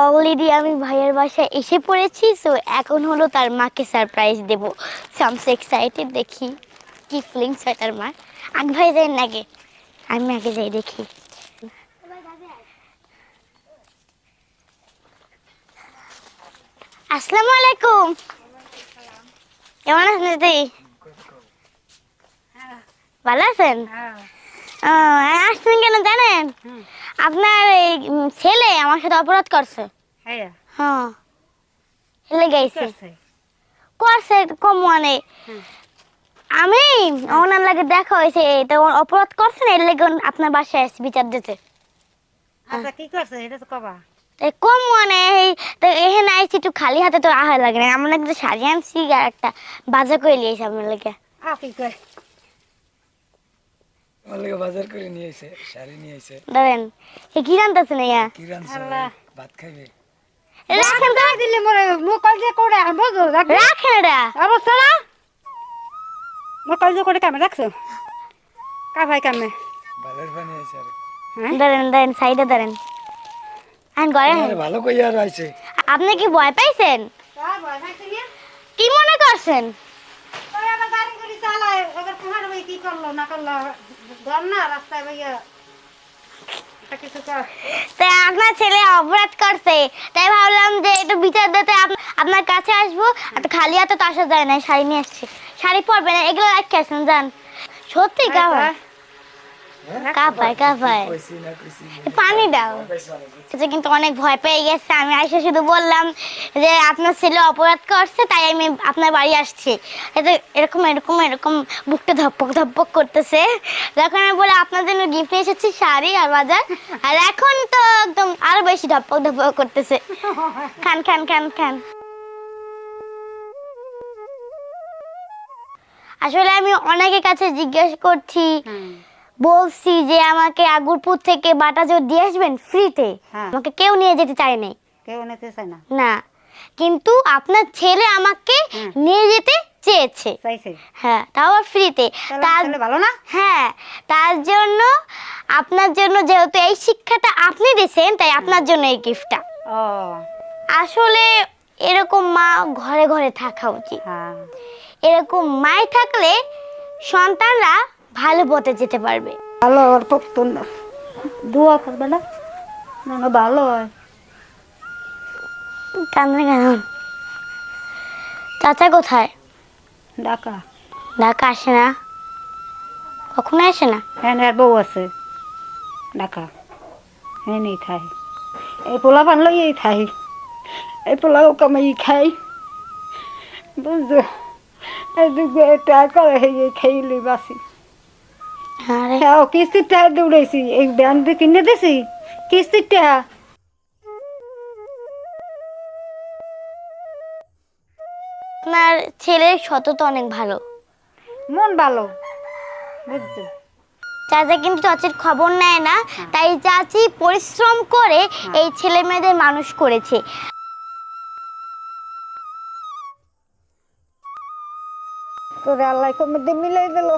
Already আমি ভাইয়ের বাসায় এসে পড়েছি সো এখন হলো তার মাকে সারপ্রাইজ দেবো। সামস এক্সাইটেড দেখি কি ফিলিংস হয় তার মা আগ ভাই যাই নাগে আমি আগে যাই দেখি। আসসালামু আলাইকুম। কেমন আছেন দিদি? ভালো আছেন? ও, আসছেন কেন জানেন? আপনার ছেলে আমার সাথে অপরাধ করছে। হ্যাঁ। হ্যাঁ। হেলে গাইছে। করছে? কম মানে। আমি ওনার লাগে দেখা হয়েছে তো অপরাধ করছে না এর লাগে আপনার বাসায় আসছে বিচার দিতে। আচ্ছা কি করছে? এটা তো কবা। কম মানে এখানে আইছি একটু খালি হাতে তো আহা লাগে না। আমরা একটা শাড়ি আনছি আর একটা বাজার করে নিয়েছি আপনার লাগে। কি করে আমার লাগে বাজার করে নিয়ে এসে শাড়ি নিয়ে ধরেন এ কি জানতেছেন ইয়া কি। ভাত খাইবে। রাখেন দিলে মরে মো কলজে করে বুঝো রাখবে রাখেন। অবস্থা না মো কলজে করে কামে রাখছো? কা ভাই কামে। ভালোর পানি আছে আর। হ্যাঁ? ধরেন ধরেন সাইডে ধরেন আন ভালো কইয়া আর আইছে। আপনি কি ভয় পাইছেন? কি মনে করছেন? কি করল না করল? ধর না রাস্তায় ভাইয়া এটা কিছু কর তাই আপনার ছেলে অপরাধ করছে তাই ভাবলাম যে একটু বিচার দিতে আপনার কাছে আসব আর খালি হাতে তো আসা যায় না শাড়ি নিয়ে আসছি। শাড়ি পরবে না এগুলো আসেন যান। সত্যি কাপায় কাপায় কাপায়। কইছি পানি দাও। সে কিন্তু অনেক ভয় পেয়ে গেছে। আমি আইসা শুধু বললাম যে আপনার ছেলে অপরাধ করছে তাই আমি আপনার বাড়ি আসছি। এতে এরকম এরকম এরকম বুকটা ধপক ধপক করতেছে। আমি বলে আপনার জন্য গিফট এসেছি শাড়ি আর বাজার। আর এখন তো একদম আরও বেশি ধপক ধপক করতেছে। খান খান খান খান। আসলে আমি অনেকের কাছে জিজ্ঞেস করছি বলছি যে আমাকে আগুরপুর থেকে বাটাজোর দিয়ে আসবেন ফ্রিতে? হ্যাঁ। আমাকে কেউ নিয়ে যেতে চায় নাই। কেউ নিতে চায় না। না। কিন্তু আপনার ছেলে আমাকে নিয়ে যেতে চেয়েছে। হ্যাঁ তাও ফ্রিতে। তার ভালো না? হ্যাঁ তার জন্য আপনার জন্য যেহেতু এই শিক্ষাটা আপনি দিয়েছেন তাই আপনার জন্য এই গিফটটা ও। আসলে এরকম মা ঘরে ঘরে থাকা উচিত। হ্যাঁ। এরকম মাই থাকলে সন্তানরা ভালো পথে যেতে পারবে। ভালো আর পক্তন দোয়া করবে না? না না ভালো হয়। কান্না কেন? চাচা কোথায়? ডাকা ঢাকা আসে না? কখনো আসে না? হ্যাঁ আর বউ আছে। ডাকা হ্যাঁ নেই খাই এই পোলা পান লই এই খাই এই পোলাও কামাই খাই বুঝছ? এই দুগো টাকা এই খাইলি বাসি আরে। হ্যাঁ ও কিস্তির টাকা দৌড়াইছি এই ব্যান দিয়ে কিনে দিছি। কিস্তির টাকা আপনার ছেলের সততা অনেক ভালো। মন ভালো। বুঝছ? চাচা কিন্তু চাচির খবর নেয় না তাই চাচি পরিশ্রম করে এই ছেলে মেয়েদের মানুষ করেছে। তোরে আল্লাহ কমে দিয়ে মিলাই দিল।